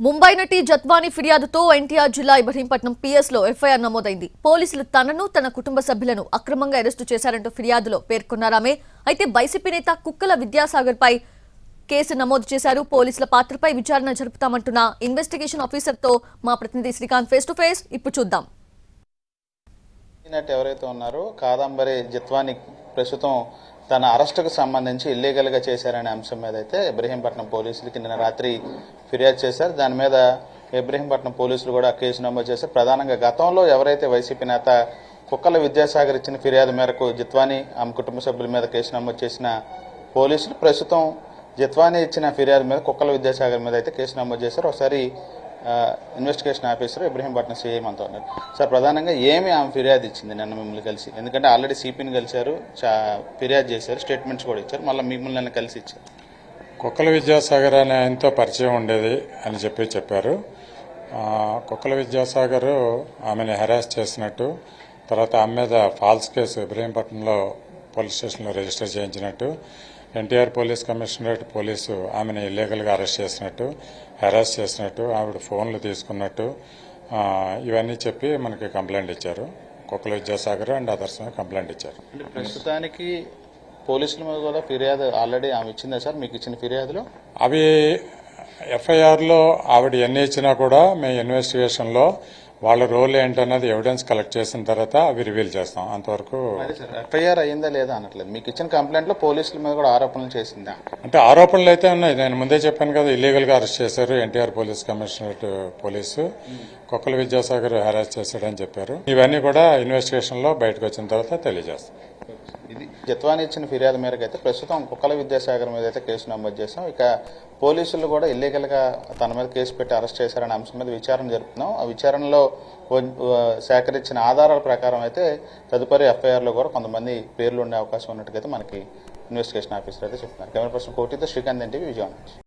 ముంబై నటి జత్వాని ఫిర్యాదుతో ఎన్టీఆర్ జిల్లా ఇబ్రహీంపట్నం పిఎస్లో ఎఫ్ఐఆర్ నమోదైంది. పోలీసులు తనను తన కుటుంబ సభ్యులను అక్రమంగా అరెస్టు చేశారంటూ ఫిర్యాదులో పేర్కొన్నారామె అయితే వైసీపీ నేత కుక్కల విద్యాసాగర్ పై కేసు నమోదు చేశారు. పోలీసుల పాత్రపై విచారణ జరుపుతామంటున్న ఇన్వెస్టిగేషన్ ఆఫీసర్తో మా ప్రతినిధి శ్రీకాంత్ ఫేస్ టు ఫేస్. ఇప్పుడు చూద్దాం. ఎవరైతే ఉన్నారో కాదంబరి జత్వాని ప్రస్తుతం తన అరెస్టుకు సంబంధించి ఇల్లీగల్గా చేశారనే అంశం మీద అయితే ఇబ్రహీంపట్నం పోలీసులకి నిన్న రాత్రి ఫిర్యాదు చేశారు. దాని మీద ఇబ్రహీంపట్నం పోలీసులు కూడా కేసు నమోదు చేశారు. ప్రధానంగా గతంలో ఎవరైతే వైసీపీ నేత కుక్కల విద్యాసాగర్ ఇచ్చిన ఫిర్యాదు మేరకు జిత్వాని ఆమె కుటుంబ సభ్యుల మీద కేసు నమోదు చేసిన పోలీసులు ప్రస్తుతం జిత్వాని ఇచ్చిన ఫిర్యాదు మీద కుక్కల విద్యాసాగర్ మీద అయితే కేసు నమోదు చేశారు. ఒకసారి ఇన్వెస్టిగేషన్ ఆఫీసర్ ఇబ్రహీంపట్నం సిఐ మనతో ఉన్నారు. సార్ ప్రధానంగా ఏమి ఆమె ఫిర్యాదు ఇచ్చింది నిన్న మిమ్మల్ని కలిసి? ఎందుకంటే ఆల్రెడీ సిపిని కలిశారు చా ఫిర్యాదు చేశారు స్టేట్మెంట్స్ కూడా ఇచ్చారు మళ్ళీ మిమ్మల్ని నన్ను కలిసి ఇచ్చారు. కుక్కల విద్యాసాగర్ అనే ఆయనతో పరిచయం ఉండేది అని చెప్పి చెప్పారు. కుక్కల విద్యాసాగర్ ఆమెను హెరాస్ చేసినట్టు తర్వాత ఆమె మీద ఫాల్స్ కేసు ఇబ్రహీంపట్నంలో పోలీస్ స్టేషన్లో register చేయించినట్టు N T R police commissionerate police ఆమెను ఇల్లీగల్గా అరెస్ట్ చేసినట్టు హెరాస్ చేసినట్టు ఆవిడ ఫోన్లు తీసుకున్నట్టు ఇవన్నీ చెప్పి మనకి కంప్లైంట్ ఇచ్చారు. కుక్కల విద్యాసాగర్ అండ్ అదర్స్ కంప్లైంట్ ఇచ్చారు. ప్రస్తుతానికి పోలీసుల మీద కూడా ఫిర్యాదు ఆల్రెడీ ఆమె ఇచ్చిందా సార్? మీకు ఇచ్చిన ఫిర్యాదులో? అవి ఎఫ్ఐఆర్లో ఆవిడ ఎన్ని ఇచ్చినా కూడా మేము ఇన్వెస్టిగేషన్లో వాళ్ళ రోల్ ఏంటన్నది ఎవిడెన్స్ కలెక్ట్ చేసిన తర్వాత అవి రివీల్ చేస్తాం. అంతవరకు ఎఫ్ఐఆర్ అయ్యిందా లేదా అనట్లేదు. మీకు ఇచ్చిన కంప్లైంట్లో పోలీసుల మీద కూడా ఆరోపణలు చేసిందా? అంటే ఆరోపణలు అయితే ఉన్నాయి. నేను ముందే చెప్పాను కదా ఇల్లీగల్గా అరెస్ట్ చేశారు ఎన్టీఆర్ పోలీస్ కమిషనరేట్ పోలీసు. కుక్కల విద్యాసాగర్ హెరాస్ చేశాడని చెప్పారు. ఇవన్నీ కూడా ఇన్వెస్టిగేషన్లో బయటకు వచ్చిన తర్వాత తెలియజేస్తాం. ఇది జత్వాని ఇచ్చిన ఫిర్యాదు మేరకు అయితే ప్రస్తుతం కుక్కల విద్యాసాగర్ మీద అయితే కేసు నమోదు చేసాం ఇక పోలీసులు కూడా ఇల్లీగల్గా తన మీద కేసు పెట్టి అరెస్ట్ చేశారనే అంశం మీద విచారణ జరుపుతున్నాం. ఆ విచారణలో సేకరించిన ఆధారాల ప్రకారం అయితే తదుపరి ఎఫ్ఐఆర్లో కూడా కొంతమంది పేర్లు ఉండే అవకాశం ఉన్నట్టుగా అయితే మనకి ఇన్వెస్టిగేషన్ ఆఫీసర్ అయితే చెప్తున్నారు. కెమెరా పర్సన్ కోటితో శ్రీకాంత్ ఎన్టీవీ విజయవాడ నుంచి.